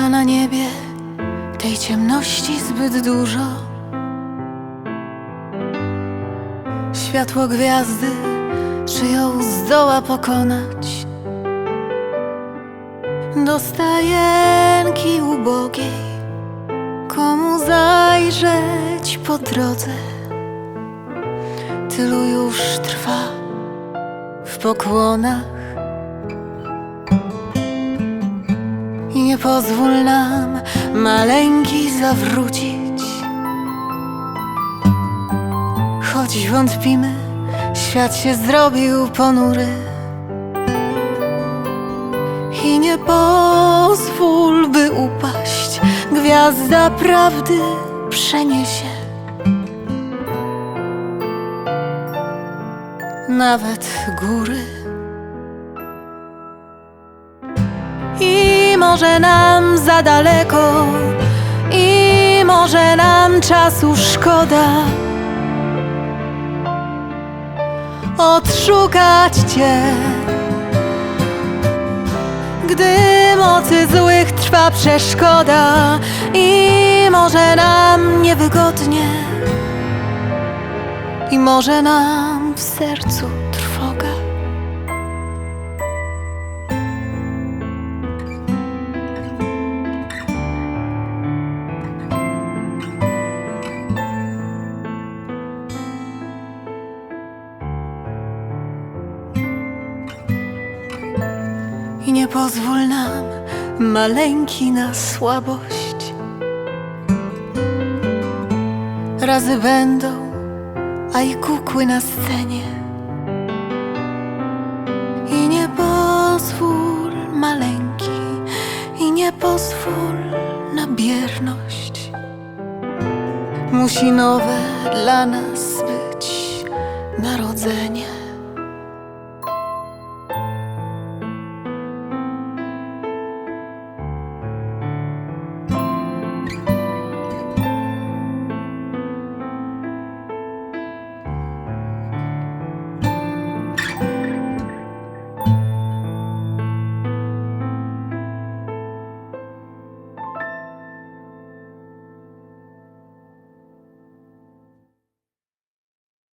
a na niebie tej ciemności zbyt dużo. Światło gwiazdy, czy ją zdoła pokonać? Do stajenki ubogiej, komu zajrzeć po drodze? Tylu już trwa w pokłonach. Nie pozwól nam maleńki zawrócić. Choć wątpimy, świat się zrobił ponury. I nie pozwól, by upaść, gwiazda prawdy przeniesie. Nawet góry. Może nam za daleko, i może nam czasu szkoda. Odszukać Cię, gdy mocy złych trwa przeszkoda, i może nam niewygodnie, i może nam w sercu I nie pozwól nam, maleńki, na słabość. Razy będą, a i kukły na scenie. I nie pozwól, maleńki, i nie pozwól na bierność. Musi nowe dla nas